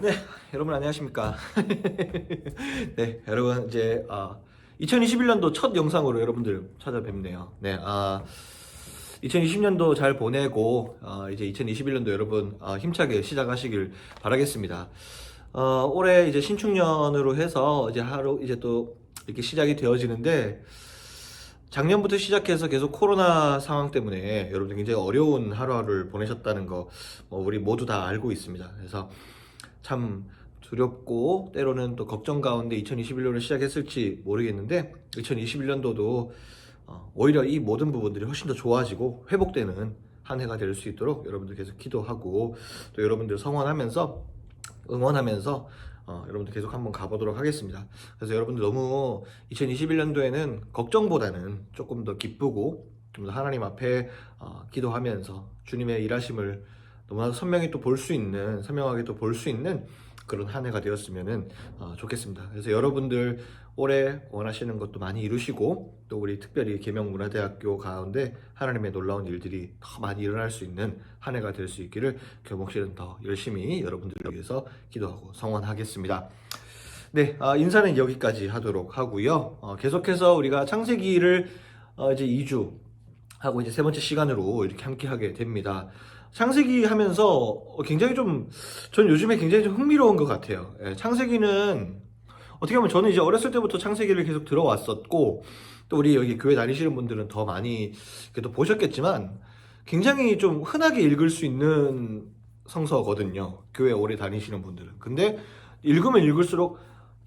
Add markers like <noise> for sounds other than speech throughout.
네, 여러분 안녕하십니까? <laughs> 네, 여러분 이제 아, 2021년도 첫 영상으로 여러분들 찾아뵙네요. 네, 아 2020년도 잘 보내고 아, 이제 2021년도 여러분 아, 힘차게 시작하시길 바라겠습니다. 어, 올해 이제 신축년으로 해서 이제 하루 이제 또 이렇게 시작이 되어지는데 작년부터 시작해서 계속 코로나 상황 때문에 여러분들 굉장히 어려운 하루하루를 보내셨다는 거 뭐 우리 모두 다 알고 있습니다. 그래서 참 두렵고 때로는 또 걱정 가운데 2021년을 시작했을지 모르겠는데 2021년도도 어, 오히려 이 모든 부분들이 훨씬 더 좋아지고 회복되는 한 해가 될 수 있도록 여러분들 계속 기도하고 또 여러분들 성원하면서 응원하면서 어, 여러분들 계속 한번 가보도록 하겠습니다. 그래서 여러분들 너무 2021년도에는 걱정보다는 조금 더 기쁘고 좀 더 하나님 앞에 어, 기도하면서 주님의 일하심을 너무나 선명히 또 볼 수 있는 선명하게 또 볼 수 있는 그런 한 해가 되었으면 어, 좋겠습니다. 그래서 여러분들 올해 원하시는 것도 많이 이루시고 또 우리 특별히 계명문화대학교 가운데 하나님의 놀라운 일들이 더 많이 일어날 수 있는 한 해가 될 수 있기를 교목실은 더 열심히 여러분들을 위해서 기도하고 성원하겠습니다. 네, 아, 인사는 여기까지 하도록 하고요. 어, 계속해서 우리가 창세기를 어, 이제 2주 하고 이제 세 번째 시간으로 이렇게 함께 하게 됩니다. 창세기 하면서 굉장히 좀, 전 요즘에 굉장히 좀 흥미로운 것 같아요. 예, 창세기는 어떻게 보면 저는 이제 어렸을 때부터 창세기를 계속 들어왔었고, 또 우리 여기 교회 다니시는 분들은 더 많이 그래도 보셨겠지만, 굉장히 좀 흔하게 읽을 수 있는 성서거든요. 교회 오래 다니시는 분들은. 근데 읽으면 읽을수록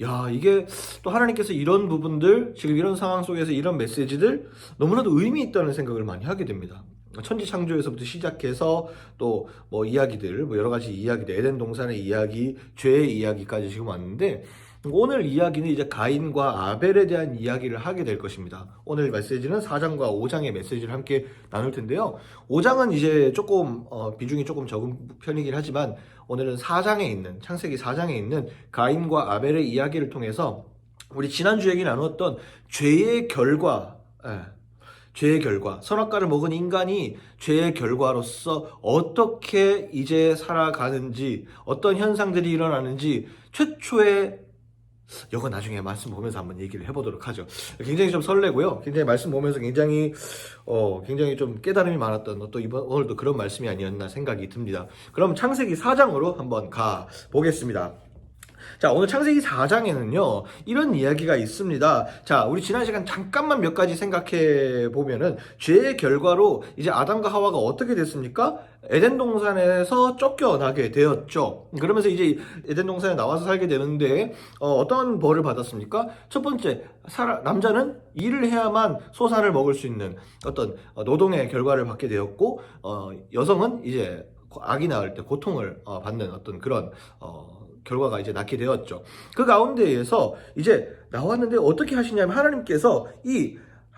야, 이게 또 하나님께서 이런 부분들, 지금 이런 상황 속에서 이런 메시지들 너무나도 의미 있다는 생각을 많이 하게 됩니다. 천지 창조에서부터 시작해서 또 뭐 이야기들, 뭐 여러 가지 이야기들, 에덴 동산의 이야기, 죄의 이야기까지 지금 왔는데 오늘 이야기는 이제 가인과 아벨에 대한 이야기를 하게 될 것입니다. 오늘 메시지는 4장과 5장의 메시지를 함께 나눌 텐데요. 5장은 이제 조금 어, 비중이 조금 적은 편이긴 하지만 오늘은 4장에 있는 창세기 4장에 있는 가인과 아벨의 이야기를 통해서 우리 지난주 얘기 나누었던 죄의 결과 예, 죄의 결과 선악과를 먹은 인간이 죄의 결과로서 어떻게 이제 살아가는지 어떤 현상들이 일어나는지 최초의 이거 나중에 말씀 보면서 한번 얘기를 해보도록 하죠. 굉장히 좀 설레고요. 굉장히 말씀 보면서 굉장히 어 굉장히 좀 깨달음이 많았던 또 이번 오늘도 그런 말씀이 아니었나 생각이 듭니다. 그럼 창세기 4장으로 한번 가 보겠습니다. 자, 오늘 창세기 4장에는요, 이런 이야기가 있습니다. 자, 우리 지난 시간 잠깐만 몇 가지 생각해 보면은, 죄의 결과로 이제 아담과 하와가 어떻게 됐습니까? 에덴 동산에서 쫓겨나게 되었죠. 그러면서 이제 에덴 동산에 나와서 살게 되는데, 어, 떤 벌을 받았습니까? 첫 번째, 사라, 남자는 일을 해야만 소산을 먹을 수 있는 어떤 노동의 결과를 받게 되었고, 어, 여성은 이제 아기 낳을 때 고통을 어, 받는 어떤 그런, 어, 결과가 이제 낳게 되었죠. 그 가운데에서 이제 나왔는데 어떻게 하시냐면 하나님께서 이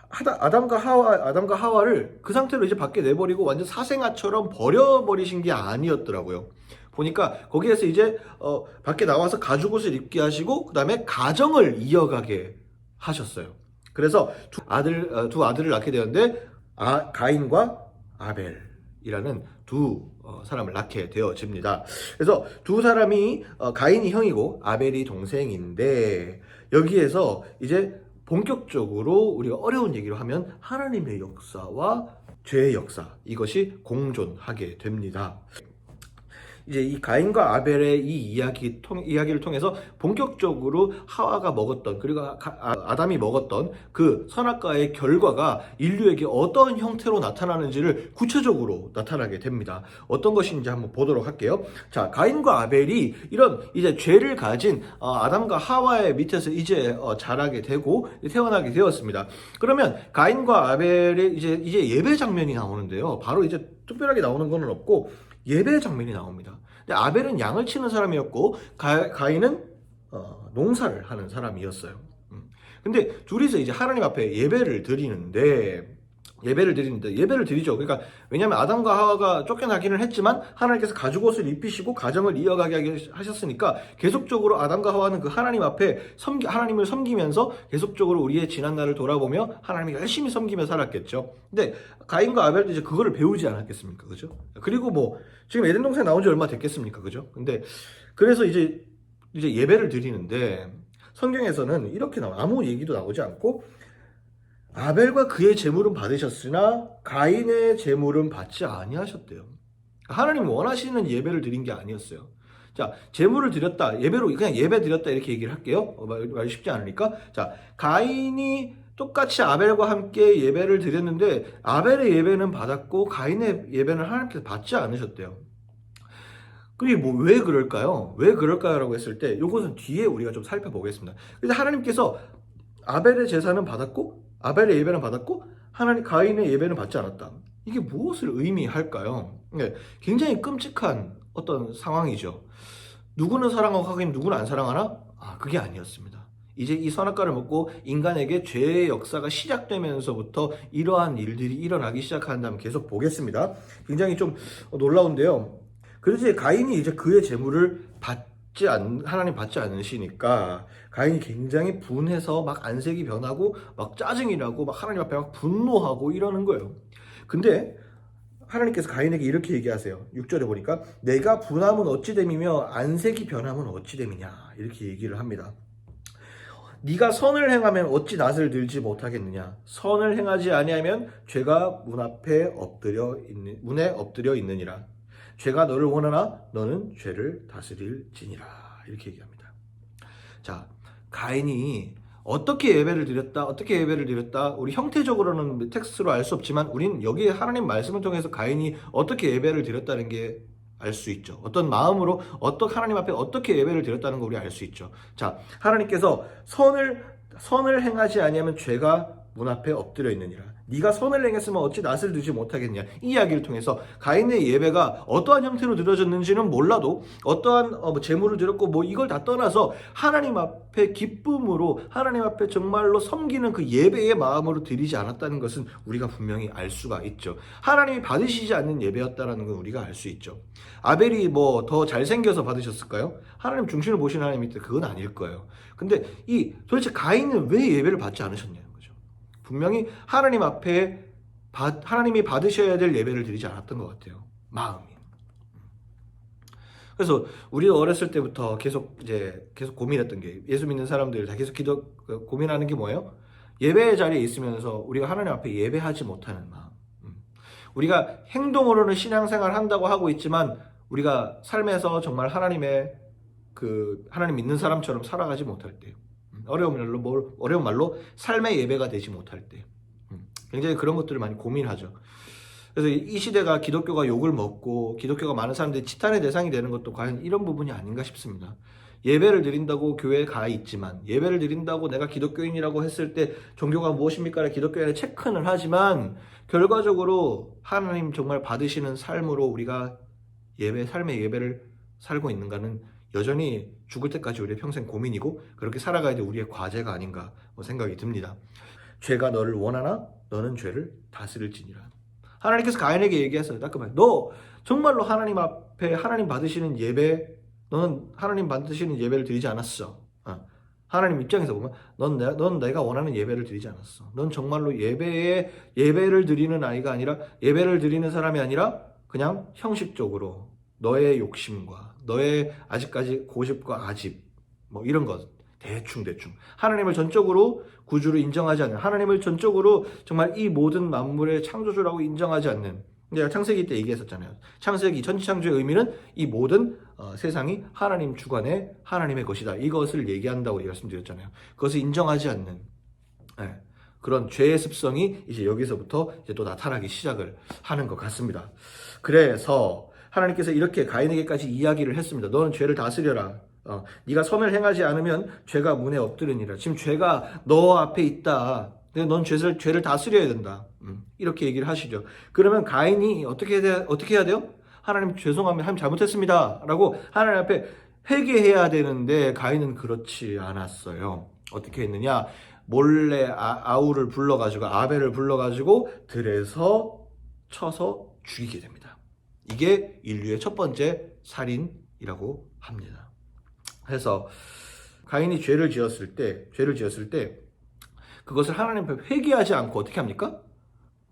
아담과 하와 아담과 하와를 그 상태로 이제 밖에 내버리고 완전 사생아처럼 버려버리신 게 아니었더라고요. 보니까 거기에서 이제 어, 밖에 나와서 가죽옷을 입게 하시고 그다음에 가정을 이어가게 하셨어요. 그래서 두 아들 어, 두 아들을 낳게 되었는데 아, 가인과 아벨이라는 두 어, 사람을 낳게 되어집니다. 그래서 두 사람이 어, 가인이 형이고 아벨이 동생인데 여기에서 이제 본격적으로 우리가 어려운 얘기로 하면 하나님의 역사와 죄의 역사 이것이 공존하게 됩니다. 이제 이 가인과 아벨의 이 이야기 통, 이야기를 통해서 본격적으로 하와가 먹었던 그리고 가- 아, 아담이 먹었던 그 선악과의 결과가 인류에게 어떤 형태로 나타나는지를 구체적으로 나타나게 됩니다. 어떤 것인지 한번 보도록 할게요. 자, 가인과 아벨이 이런 이제 죄를 가진 어, 아담과 하와의 밑에서 이제 어, 자라게 되고 태어나게 되었습니다. 그러면 가인과 아벨의 이제 이제 예배 장면이 나오는데요. 바로 이제 특별하게 나오는 건 없고 예배 장면이 나옵니다. 근데 아벨은 양을 치는 사람이었고 가, 가인은 어, 농사를 하는 사람이었어요. 음. 근데 둘이서 이제 하나님 앞에 예배를 드리는데 예배를 드리는데 예배를 드리죠. 그러니까 왜냐하면 아담과 하와가 쫓겨나기는 했지만 하나님께서 가죽 옷을 입히시고 가정을 이어가게 하셨으니까 계속적으로 아담과 하와는 그 하나님 앞에 섬기 하나님을 섬기면서 계속적으로 우리의 지난 날을 돌아보며 하나님을 열심히 섬기며 살았겠죠. 근데 가인과 아벨도 이제 그거를 배우지 않았겠습니까, 그죠? 그리고 뭐 지금 에덴 동산 나온 지 얼마 됐겠습니까, 그죠? 근데 그래서 이제 이제 예배를 드리는데 성경에서는 이렇게 나와 아무 얘기도 나오지 않고 아벨과 그의 제물은 받으셨으나 가인의 제물은 받지 아니하셨대요. 하나님 원하시는 예배를 드린 게 아니었어요. 자, 제물을 드렸다. 예배로 그냥 예배 드렸다 이렇게 얘기를 할게요. 어, 말, 말 쉽지 않으니까. 자, 가인이 똑같이 아벨과 함께 예배를 드렸는데 아벨의 예배는 받았고 가인의 예배는 하나님께서 받지 않으셨대요. 그게 뭐 왜 그럴까요? 왜 그럴까요라고 했을 때 이것은 뒤에 우리가 좀 살펴보겠습니다. 그래서 하나님께서 아벨의 제사는 받았고 아벨의 예배는 받았고 하나님 가인의 예배는 받지 않았다. 이게 무엇을 의미할까요? 네, 굉장히 끔찍한 어떤 상황이죠. 누구는 사랑하고 하긴 누구는 안 사랑하나? 아, 그게 아니었습니다. 이제 이 선악과를 먹고 인간에게 죄의 역사가 시작되면서부터 이러한 일들이 일어나기 시작한다면 계속 보겠습니다. 굉장히 좀 놀라운데요. 그래서 가인이 이제 그의 재물을 받 지 않, 하나님 받지 않으시니까 가인이 굉장히 분해서 막 안색이 변하고 막 짜증이 나고 막 하나님 앞에 막 분노하고 이러는 거예요. 근데 하나님께서 가인에게 이렇게 얘기하세요. 6절에 보니까 내가 분함은 어찌됨이며 안색이 변함은 어찌됨이냐 이렇게 얘기를 합니다. 네가 선을 행하면 어찌 낯을 들지 못하겠느냐 선을 행하지 아니하면 죄가 문 앞에 엎드려 있는 문에 엎드려 있느니라 죄가 너를 원하나 너는 죄를 다스릴지니라 이렇게 얘기합니다. 자 가인이 어떻게 예배를 드렸다 어떻게 예배를 드렸다 우리 형태적으로는 텍스트로 알 수 없지만 우린 여기 하나님 말씀을 통해서 가인이 어떻게 예배를 드렸다는 게 알 수 있죠. 어떤 마음으로 어떤 하나님 앞에 어떻게 예배를 드렸다는 거 우리 알 수 있죠. 자 하나님께서 선을 선을 행하지 아니하면 죄가 문 앞에 엎드려 있느니라. 네가 선을 행했으면 어찌 낯을 두지 못하겠냐. 이 이야기를 통해서 가인의 예배가 어떠한 형태로 드려졌는지는 몰라도 어떠한 어, 뭐 제물을 드렸고 뭐 이걸 다 떠나서 하나님 앞에 기쁨으로 하나님 앞에 정말로 섬기는 그 예배의 마음으로 드리지 않았다는 것은 우리가 분명히 알 수가 있죠. 하나님이 받으시지 않는 예배였다라는 건 우리가 알 수 있죠. 아벨이 뭐 더 잘생겨서 받으셨을까요? 하나님 중심을 보시는 하나님이. 그건 아닐 거예요. 근데 이 도대체 가인은 왜 예배를 받지 않으셨냐는 거죠. 분명히 하나님 앞에 받, 하나님이 받으셔야 될 예배를 드리지 않았던 것 같아요. 마음이. 그래서 우리가 어렸을 때부터 계속 이제 계속 고민했던 게 예수 믿는 사람들 다 계속 기도 그 고민하는 게 뭐예요? 예배 자리에 있으면서 우리가 하나님 앞에 예배하지 못하는 마음. 음. 우리가 행동으로는 신앙생활 한다고 하고 있지만 우리가 삶에서 정말 하나님의 그 하나님 믿는 사람처럼 살아가지 못할 때 음. 어려운 말로 뭘 어려운 말로 삶의 예배가 되지 못할 때 음. 굉장히 그런 것들을 많이 고민하죠. 그래서 이 시대가 기독교가 욕을 먹고 기독교가 많은 사람들이 치탄의 대상이 되는 것도 과연 이런 부분이 아닌가 싶습니다. 예배를 드린다고 교회에 가 있지만 예배를 드린다고 내가 기독교인이라고 했을 때 종교가 무엇입니까? 기독교인에 체크는 하지만 결과적으로 하나님 정말 받으시는 삶으로 우리가 예배 삶의 예배를 살고 있는가는 여전히 죽을 때까지 우리의 평생 고민이고 그렇게 살아가야 될 우리의 과제가 아닌가 뭐 생각이 듭니다. 죄가 너를 원하나 너는 죄를 다스릴지니라. 하나님께서 가인에게 얘기했어요. 따끔하게. 너 정말로 하나님 앞에 하나님 받으시는 예배, 너는 하나님 받으시는 예배를 드리지 않았어. 어. 하나님 입장에서 보면 넌, 내, 넌 내가 원하는 예배를 드리지 않았어. 넌 정말로 예배에 예배를 드리는 아이가 아니라 예배를 드리는 사람이 아니라 그냥 형식적으로 너의 욕심과 너의 아직까지 고집과 아집 뭐 이런 것 대충 대충 하나님을 전적으로 구주로 인정하지 않는 하나님을 전적으로 정말 이 모든 만물의 창조주라고 인정하지 않는 내가 창세기 때 얘기했었잖아요. 창세기 천지창조의 의미는 이 모든 어, 세상이 하나님 주관의 하나님의 것이다. 이것을 얘기한다고 말씀드렸잖아요. 그것을 인정하지 않는 예, 그런 죄의 습성이 이제 여기서부터 이제 또 나타나기 시작을 하는 것 같습니다. 그래서 하나님께서 이렇게 가인에게까지 이야기를 했습니다. 너는 죄를 다스려라. 어, 네가 선을 행하지 않으면 죄가 문에 엎드르니라. 지금 죄가 너 앞에 있다. 근데 넌 죄를 죄를 다스려야 된다. 음, 이렇게 얘기를 하시죠. 그러면 가인이 어떻게 해야, 어떻게 해야 돼요? 하나님 죄송합니다. 하나님 잘못했습니다.라고 하나님 앞에 회개해야 되는데 가인은 그렇지 않았어요. 어떻게 했느냐? 몰래 아, 우를 불러가지고 아벨을 불러가지고 들에서 쳐서 죽이게 됩니다. 이게 인류의 첫 번째 살인이라고 합니다. 그래서 가인이 죄를 지었을 때, 죄를 지었을 때 그것을 하나님 앞에 회개하지 않고 어떻게 합니까?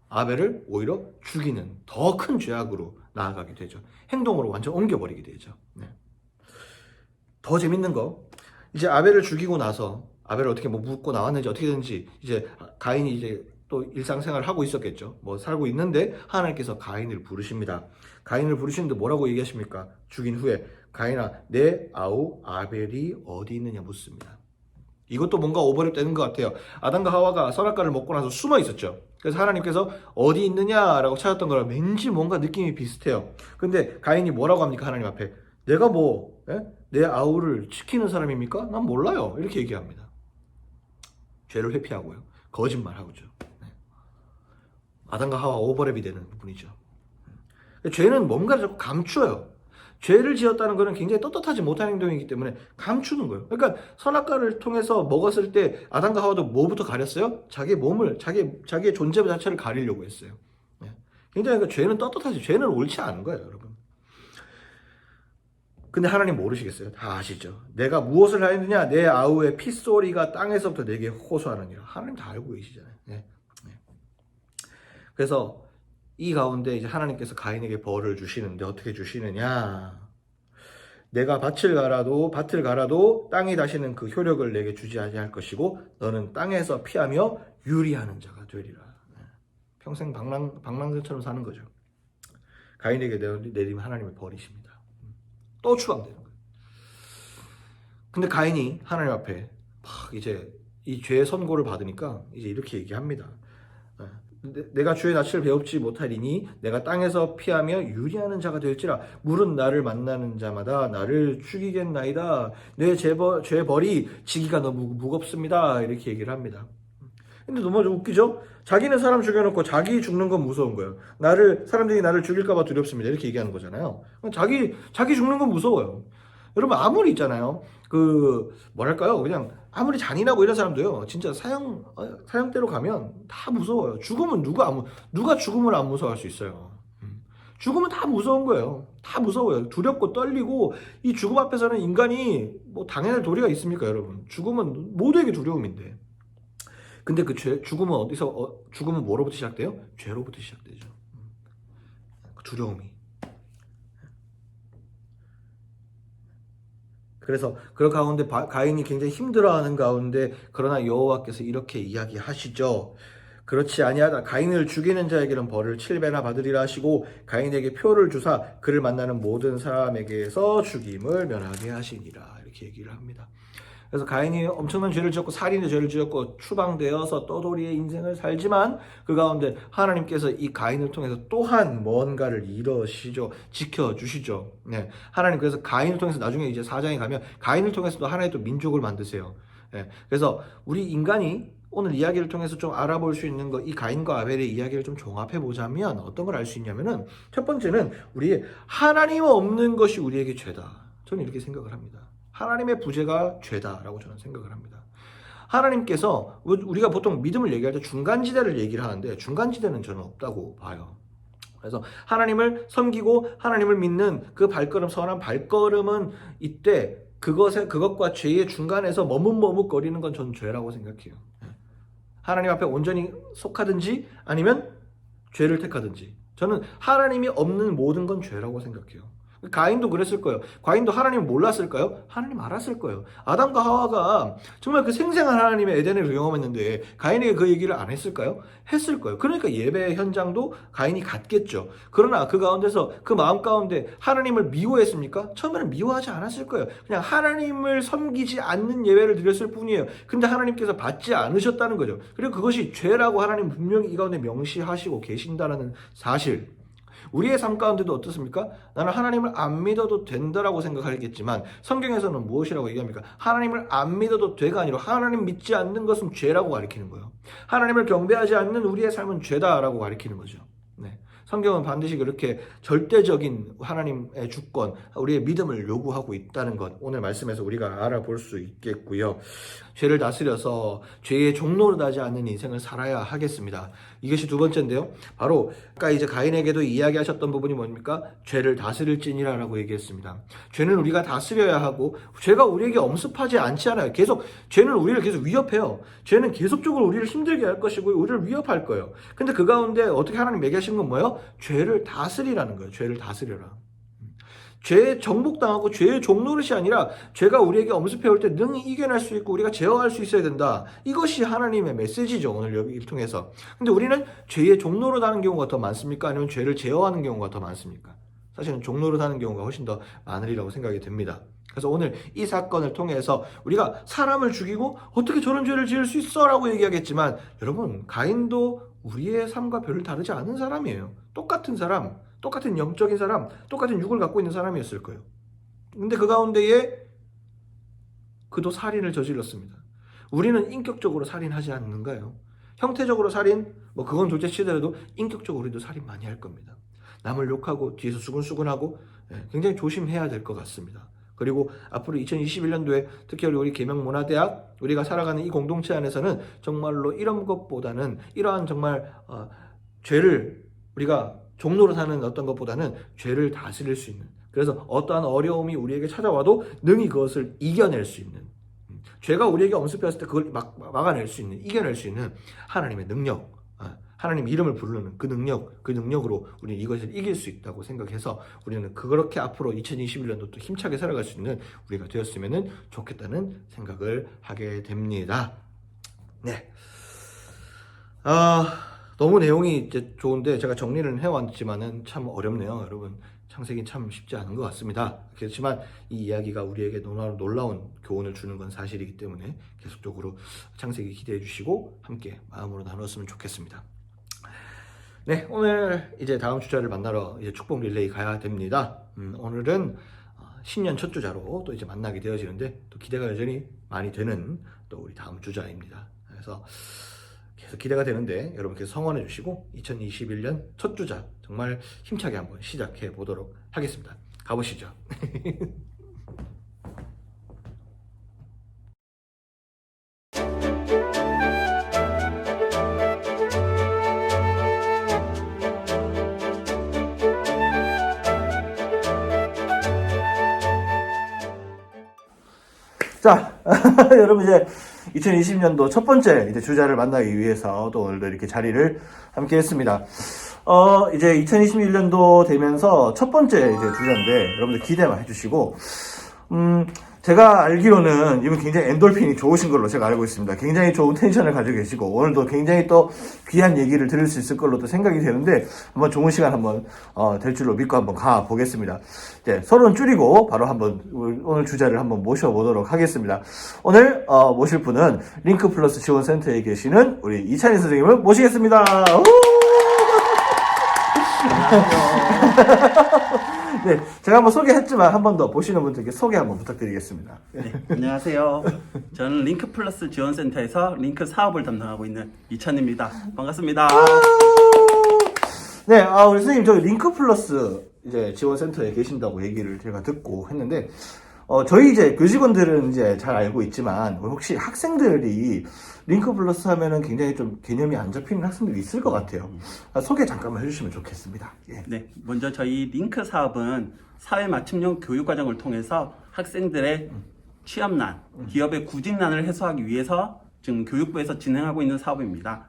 아벨을 오히려 죽이는 더 큰 죄악으로 나아가게 되죠. 행동으로 완전 옮겨버리게 되죠. 네. 더 재밌는 거 이제 아벨을 죽이고 나서 아벨을 어떻게 뭐 묻고 나왔는지 어떻게 되는지 이제 가인이 이제 또 일상생활을 하고 있었겠죠. 뭐 살고 있는데 하나님께서 가인을 부르십니다. 가인을 부르시는데 뭐라고 얘기하십니까? 죽인 후에 가인아 내 아우 아벨이 어디 있느냐 묻습니다. 이것도 뭔가 오버랩 되는 것 같아요. 아담과 하와가 선악과를 먹고 나서 숨어 있었죠. 그래서 하나님께서 어디 있느냐라고 찾았던 거랑 왠지 뭔가 느낌이 비슷해요. 근데 가인이 뭐라고 합니까? 하나님 앞에 내가 뭐내 아우를 지키는 사람입니까? 난 몰라요. 이렇게 얘기합니다. 죄를 회피하고요. 거짓말하고죠. 네. 아담과 하와 오버랩이 되는 부분이죠. 죄는 뭔가를 자꾸 감추어요. 죄를 지었다는 것은 굉장히 떳떳하지 못한 행동이기 때문에 감추는 거예요. 그러니까 선악과를 통해서 먹었을 때 아담과 하와도 뭐부터 가렸어요? 자기 몸을, 자기, 자기의 존재 자체를 가리려고 했어요. 네. 굉장히 그 죄는 떳떳하지. 죄는 옳지 않은 거예요, 여러분. 근데 하나님 모르시겠어요? 다 아시죠? 내가 무엇을 하였느냐? 내 아우의 핏소리가 땅에서부터 내게 호소하느니라. 하나님 다 알고 계시잖아요. 네. 네. 그래서 이 가운데 이제 하나님께서 가인에게 벌을 주시는데 어떻게 주시느냐? 내가 밭을 갈아도 밭을 갈아도 땅이 다시는 그 효력을 내게 주지 아니할 것이고 너는 땅에서 피하며 유리하는 자가 되리라. 네. 평생 방랑 방랑들처럼 사는 거죠. 가인에게 내림 하나님의 벌이십니다. 또 추방되는 거예요. 근데 가인이 하나님 앞에 막 이제 이 죄의 선고를 받으니까 이제 이렇게 얘기합니다. 어, 내가 주의 낯을 배웁지 못하리니 내가 땅에서 피하며 유리하는 자가 될지라. 물은 나를 만나는 자마다 나를 죽이겠나이다. 내 죄버, 죄벌이 지기가 너무 무겁습니다. 이렇게 얘기를 합니다. 근데 너무 웃기죠? 자기는 사람 죽여놓고 자기 죽는 건 무서운 거예요. 나를 사람들이 나를 죽일까봐 두렵습니다. 이렇게 얘기하는 거잖아요. 자기 자기 죽는 건 무서워요 여러분 아무리 있잖아요. 그 뭐랄까요? 그냥 아무리 잔인하고 이런 사람도요. 진짜 사형 어, 사형대로 가면 다 무서워요. 죽음은 누가 아무 누가 죽음을 안 무서워할 수 있어요. 음. 죽음은 다 무서운 거예요. 다 무서워요. 두렵고 떨리고 이 죽음 앞에서는 인간이 뭐 당해낼 도리가 있습니까 여러분? 죽음은 모두에게 두려움인데. 근데 그 죄, 죽음은 어디서 어, 죽음은 뭐로부터 시작돼요? 죄로부터 시작되죠. 음. 그 두려움이 그래서 그 가운데 가인이 굉장히 힘들어하는 가운데 그러나 여호와께서 이렇게 이야기하시죠. 그렇지 아니하다 가인을 죽이는 자에게는 벌을 7배나 받으리라 하시고 가인에게 표를 주사 그를 만나는 모든 사람에게서 죽임을 면하게 하시니라 이렇게 얘기를 합니다. 그래서 가인이 엄청난 죄를 지었고 살인의 죄를 지었고 추방되어서 떠돌이의 인생을 살지만 그 가운데 하나님께서 이 가인을 통해서 또한 뭔가를 이루시죠. 지켜주시죠. 네. 하나님 그래서 가인을 통해서 나중에 이제 사장에 가면 가인을 통해서도 하나의 또 민족을 만드세요. 네. 그래서 우리 인간이 오늘 이야기를 통해서 좀 알아볼 수 있는 거, 이 가인과 아벨의 이야기를 좀 종합해 보자면 어떤 걸 알 수 있냐면은 첫 번째는 우리 하나님 없는 것이 우리에게 죄다. 저는 이렇게 생각을 합니다. 하나님의 부재가 죄다라고 저는 생각을 합니다. 하나님께서 우리가 보통 믿음을 얘기할 때 중간지대를 얘기를 하는데 중간지대는 저는 없다고 봐요. 그래서 하나님을 섬기고 하나님을 믿는 그 발걸음 선한 발걸음은 이때 그것에 그것과 죄의 중간에서 머뭇머뭇거리는 건 저는 죄라고 생각해요. 하나님 앞에 온전히 속하든지 아니면 죄를 택하든지 저는 하나님이 없는 모든 건 죄라고 생각해요. 가인도 그랬을 거예요. 가인도 하나님 몰랐을까요? 하나님 알았을 거예요. 아담과 하와가 정말 그 생생한 하나님의 에덴을 경험했는데 가인에게 그 얘기를 안 했을까요? 했을 거예요. 그러니까 예배 현장도 가인이 갔겠죠. 그러나 그 가운데서 그 마음 가운데 하나님을 미워했습니까? 처음에는 미워하지 않았을 거예요. 그냥 하나님을 섬기지 않는 예배를 드렸을 뿐이에요. 근데 하나님께서 받지 않으셨다는 거죠. 그리고 그것이 죄라고 하나님 분명히 이 가운데 명시하시고 계신다는 사실. 우리의 삶 가운데도 어떻습니까? 나는 하나님을 안 믿어도 된다라고 생각하겠지만 성경에서는 무엇이라고 얘기합니까? 하나님을 안 믿어도 돼가 아니라 하나님 믿지 않는 것은 죄라고 가리키는 거예요. 하나님을 경배하지 않는 우리의 삶은 죄다라고 가리키는 거죠. 네. 성경은 반드시 그렇게 절대적인 하나님의 주권, 우리의 믿음을 요구하고 있다는 것 오늘 말씀에서 우리가 알아볼 수 있겠고요. 죄를 다스려서 죄의 종로로 나지 않는 인생을 살아야 하겠습니다. 이것이 두 번째인데요. 바로 아까 이제 가인에게도 이야기하셨던 부분이 뭡니까? 죄를 다스릴지니라라고 얘기했습니다. 죄는 우리가 다스려야 하고 죄가 우리에게 엄습하지 않지 않아요. 계속 죄는 우리를 계속 위협해요. 죄는 계속적으로 우리를 힘들게 할 것이고 우리를 위협할 거예요. 근데 그 가운데 어떻게 하나님 얘기하신 건 뭐예요? 죄를 다스리라는 거예요. 죄를 다스려라. 죄에 정복당하고 죄의 종노릇이 아니라 죄가 우리에게 엄습해올 때 능히 이겨낼 수 있고 우리가 제어할 수 있어야 된다. 이것이 하나님의 메시지죠. 오늘 여기를 통해서. 근데 우리는 죄의 종노릇 하는 경우가 더 많습니까? 아니면 죄를 제어하는 경우가 더 많습니까? 사실은 종노릇 하는 경우가 훨씬 더 많으리라고 생각이 듭니다. 그래서 오늘 이 사건을 통해서 우리가 사람을 죽이고 어떻게 저런 죄를 지을 수 있어? 라고 얘기하겠지만 여러분 가인도 우리의 삶과 별로 다르지 않은 사람이에요. 똑같은 사람, 똑같은 영적인 사람, 똑같은 육을 갖고 있는 사람이었을 거예요. 근데 그 가운데에 그도 살인을 저질렀습니다. 우리는 인격적으로 살인하지 않는가요? 형태적으로 살인, 뭐 그건 둘째 치더라도 인격적으로 우리도 살인 많이 할 겁니다. 남을 욕하고 뒤에서 수근수근하고 예, 굉장히 조심해야 될 것 같습니다. 그리고 앞으로 2021년도에 특히 우리 계명문화대학 우리가 살아가는 이 공동체 안에서는 정말로 이런 것보다는 이러한 정말 어, 죄를 우리가 종로로 사는 어떤 것보다는 죄를 다스릴 수 있는 그래서 어떠한 어려움이 우리에게 찾아와도 능히 그것을 이겨낼 수 있는 음, 죄가 우리에게 엄습했을 때 그걸 막, 막아낼 수 있는 이겨낼 수 있는 하나님의 능력 아, 하나님 이름을 부르는 그 능력, 그 능력으로 우리는 이것을 이길 수 있다고 생각해서 우리는 그렇게 앞으로 2021년도 또 힘차게 살아갈 수 있는 우리가 되었으면 좋겠다는 생각을 하게 됩니다. 네. 아, 너무 내용이 이제 좋은데 제가 정리를 해왔지만은 참 어렵네요, 여러분. 창세기 참 쉽지 않은 것 같습니다. 그렇지만 이 이야기가 우리에게 놀라운, 교훈을 주는 건 사실이기 때문에 계속적으로 창세기 기대해 주시고 함께 마음으로 나눴으면 좋겠습니다. 네, 오늘 이제 다음 주자를 만나러 이제 축복 릴레이 가야 됩니다. 음, 오늘은 어, 신년 첫 주자로 또 이제 만나게 되어지는데 또 기대가 여전히 많이 되는 또 우리 다음 주자입니다. 그래서 계속 기대가 되는데 여러분께서 성원해 주시고 2021년 첫 주자 정말 힘차게 한번 시작해 보도록 하겠습니다. 가보시죠. <laughs> 자, <laughs> 여러분 이제 2020년도 첫 번째 이제 주자를 만나기 위해서 또 오늘도 이렇게 자리를 함께 했습니다. 어, 이제 2021년도 되면서 첫 번째 이제 주자인데 여러분들 기대만 해주시고, 음, 제가 알기로는 이분 굉장히 엔돌핀이 좋으신 걸로 제가 알고 있습니다. 굉장히 좋은 텐션을 가지고 계시고, 오늘도 굉장히 또 귀한 얘기를 들을 수 있을 걸로 또 생각이 되는데, 한번 좋은 시간 한번, 어, 될 줄로 믿고 한번 가 보겠습니다. 이제 서로는 줄이고, 바로 한번, 오늘 주자를 한번 모셔보도록 하겠습니다. 오늘, 어, 모실 분은 링크 플러스 지원센터에 계시는 우리 이찬희 선생님을 모시겠습니다. 우! <laughs> 네, 제가 한번 소개했지만 한 번 더 보시는 분들께 소개 한번 부탁드리겠습니다. 네, 안녕하세요. 저는 링크 플러스 지원센터에서 링크 사업을 담당하고 있는 이찬입니다. 반갑습니다. 네, 아, 우리 선생님, 저 링크 플러스 이제 지원센터에 계신다고 얘기를 제가 듣고 했는데, 어, 저희 이제 교직원들은 이제 잘 알고 있지만, 혹시 학생들이 링크 플러스 하면은 굉장히 좀 개념이 안 잡히는 학생들이 있을 것 같아요. 아, 소개 잠깐만 해주시면 좋겠습니다. 예. 네, 먼저 저희 링크 사업은 사회 맞춤형 교육 과정을 통해서 학생들의 취업난, 기업의 구직난을 해소하기 위해서 지금 교육부에서 진행하고 있는 사업입니다.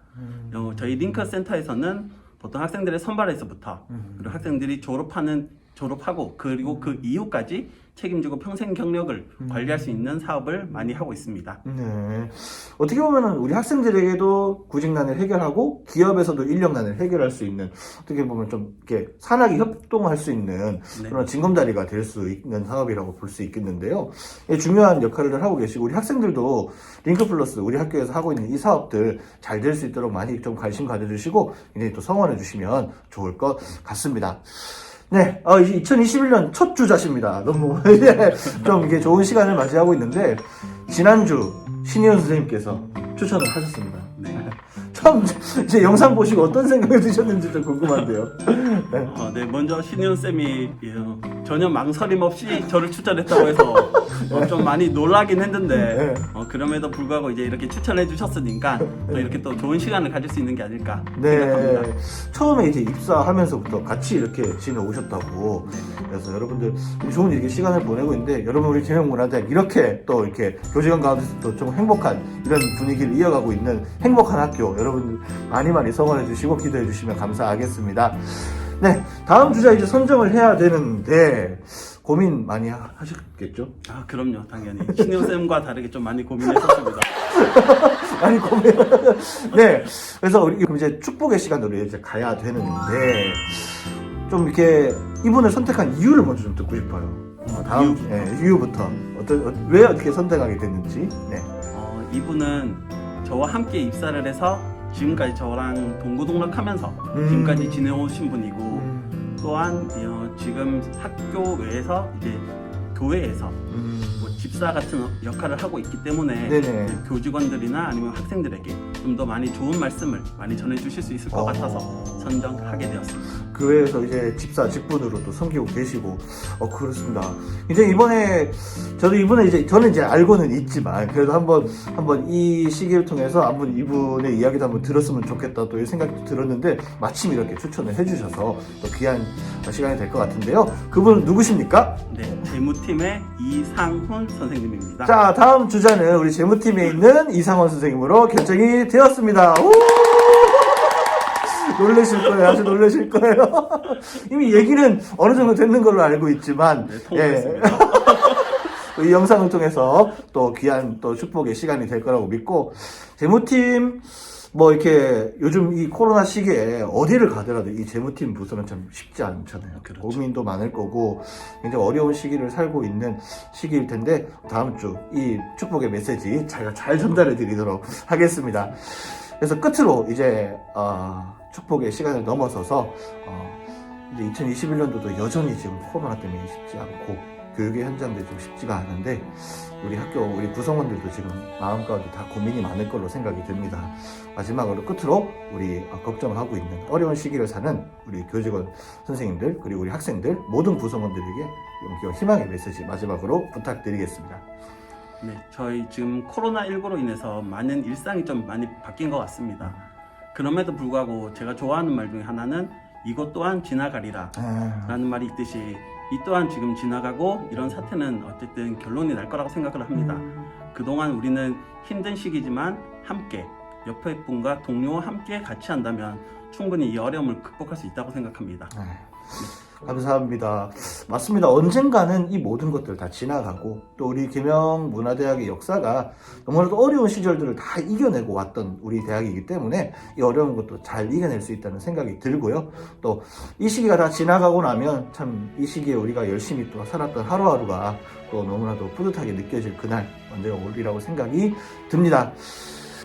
어, 저희 링크 센터에서는 보통 학생들의 선발에서부터 그리고 학생들이 졸업하는 졸업하고 그리고 그 이후까지 책임지고 평생 경력을 관리할 수 있는 사업을 많이 하고 있습니다. 네. 어떻게 보면은 우리 학생들에게도 구직난을 해결하고 기업에서도 인력난을 해결할 수 있는 어떻게 보면 좀 이렇게 산학이 협동할 수 있는 네. 그런 징검다리가 될 수 있는 사업이라고 볼 수 있겠는데요. 예, 중요한 역할을 하고 계시고 우리 학생들도 링크 플러스 우리 학교에서 하고 있는 이 사업들 잘 될 수 있도록 많이 좀 관심 가져주시고 굉장히 또 성원해 주시면 좋을 것 같습니다. 네, 어, 2021년 첫 주자십니다. 너무 이제 <laughs> 좀 이게 좋은 시간을 맞이하고 있는데 지난주 신희연 선생님께서 추천을 하셨습니다. 네. 처음 이제 영상 보시고 어떤 생각이 드셨는지 좀 궁금한데요. 네. 어, 네, 먼저 신희원 쌤이 예, 전혀 망설임 없이 저를 추천했다고 해서 어, 좀 많이 놀라긴 했는데 네. 어, 그럼에도 불구하고 이제 이렇게 추천해 주셨으니까 또 이렇게 또 좋은 시간을 가질 수 있는 게 아닐까 네. 생각합니다. 처음에 이제 입사하면서부터 같이 이렇게 지내오셨다고. 그래서 여러분들 좋은 이렇게 시간을 보내고 있는데 여러분 우리 김영문화대 이렇게 또 이렇게 교직원 가운데서 또 좀 행복한 이런 분위기를 이어가고 있는 행복한 학교 여러분 많이 많이 성원해 주시고 기도해 주시면 감사하겠습니다. 네. 다음 주자 이제 선정을 해야 되는데 고민 많이 하- 하셨겠죠? 아 그럼요 당연히 신희원 쌤과 다르게 좀 많이 고민했었습니다. <laughs> 아니 고민. <laughs> 네. 그래서 우리 이제 축복의 시간으로 이제 가야 되는데 좀 이렇게 이분을 선택한 이유를 먼저 좀 듣고 싶어요. 어, 다음 이유? 네, 이유부터 어떤 어, 왜 어떻게 선택하게 됐는지. 네. 어, 이분은 저와 함께 입사를 해서 지금까지 저랑 동고동락하면서 음. 지금까지 지내오신 분이고 음, 또한 어, 지금 학교 외에서 이제 교회에서 음, 뭐 집사 같은 역할을 하고 있기 때문에 네네. 교직원들이나 아니면 학생들에게 좀 더 많이 좋은 말씀을 많이 전해주실 수 있을 것 어. 같아서 선정하게 되었습니다. 교회에서 이제 집사 직분으로 또 섬기고 계시고 어 그렇습니다. 이제 이번에 저도 이번에 이제 저는 이제 알고는 있지만 그래도 한번 한번 이 시기를 통해서 한번 이분의 이야기도 한번 들었으면 좋겠다 또 이 생각도 들었는데 마침 이렇게 추천을 해주셔서 또 귀한 시간이 될 것 같은데요. 그분은 누구십니까? 네, 재무팀의 이상훈 선생님입니다. 자 다음 주자는 우리 재무팀에 있는 이상원 선생님으로 결정이 되었습니다. 우! 놀라실 거예요. 아주 놀라실 거예요. <laughs> 이미 얘기는 어느 정도 됐는 걸로 알고 있지만 네, 통했습니다. <laughs> 이 영상을 통해서 또 귀한 또 축복의 시간이 될 거라고 믿고 재무팀 뭐 이렇게 요즘 이 코로나 시기에 어디를 가더라도 이 재무팀 부서는 참 쉽지 않잖아요. 그렇죠. 고민도 많을 거고 굉장히 어려운 시기를 살고 있는 시기일 텐데 다음 주 이 축복의 메시지 제가 잘 전달해 드리도록 하겠습니다. 그래서 끝으로 이제 어, 축복의 시간을 넘어서서 어, 이제 2021년도도 여전히 지금 코로나 때문에 쉽지 않고 교육의 현장도 좀 쉽지가 않은데 우리 학교 우리 구성원들도 지금 마음 가운데 다 고민이 많을 걸로 생각이 듭니다. 마지막으로 끝으로 우리 어, 걱정을 하고 있는 어려운 시기를 사는 우리 교직원 선생님들 그리고 우리 학생들 모든 구성원들에게 용기와 희망의 메시지 마지막으로 부탁드리겠습니다. 네, 저희 지금 코로나 19로 인해서 많은 일상이 좀 많이 바뀐 것 같습니다. 그럼에도 불구하고 제가 좋아하는 말 중에 하나는 이것 또한 지나가리라 아, 라는 말이 있듯이 이 또한 지금 지나가고 이런 사태는 어쨌든 결론이 날 거라고 생각을 합니다. 그동안 우리는 힘든 시기지만 함께 옆에 분과 동료와 함께 같이 한다면 충분히 이 어려움을 극복할 수 있다고 생각합니다. 아, 감사합니다. 맞습니다. 언젠가는 이 모든 것들 다 지나가고 또 우리 김영 문화대학의 역사가 너무나도 어려운 시절들을 다 이겨내고 왔던 우리 대학이기 때문에 이 어려운 것도 잘 이겨낼 수 있다는 생각이 들고요. 또 이 시기가 다 지나가고 나면 참 이 시기에 우리가 열심히 또 살았던 하루하루가 또 너무나도 뿌듯하게 느껴질 그날 언제가 오리라고 생각이 듭니다.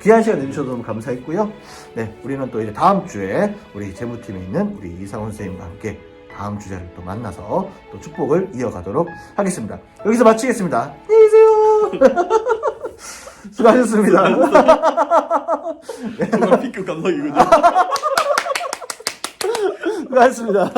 귀한 시간 내주셔서 너무 감사했고요. 네, 우리는 또 이제 다음 주에 우리 재무팀에 있는 우리 이상훈 선생님과 함께 다음 주제를 또 만나서 또 축복을 이어가도록 하겠습니다. 여기서 마치겠습니다. 안녕히 계세요. <laughs> 수고하셨습니다. <laughs> 정말 피크 감성이군요. <laughs> 수고하셨습니다.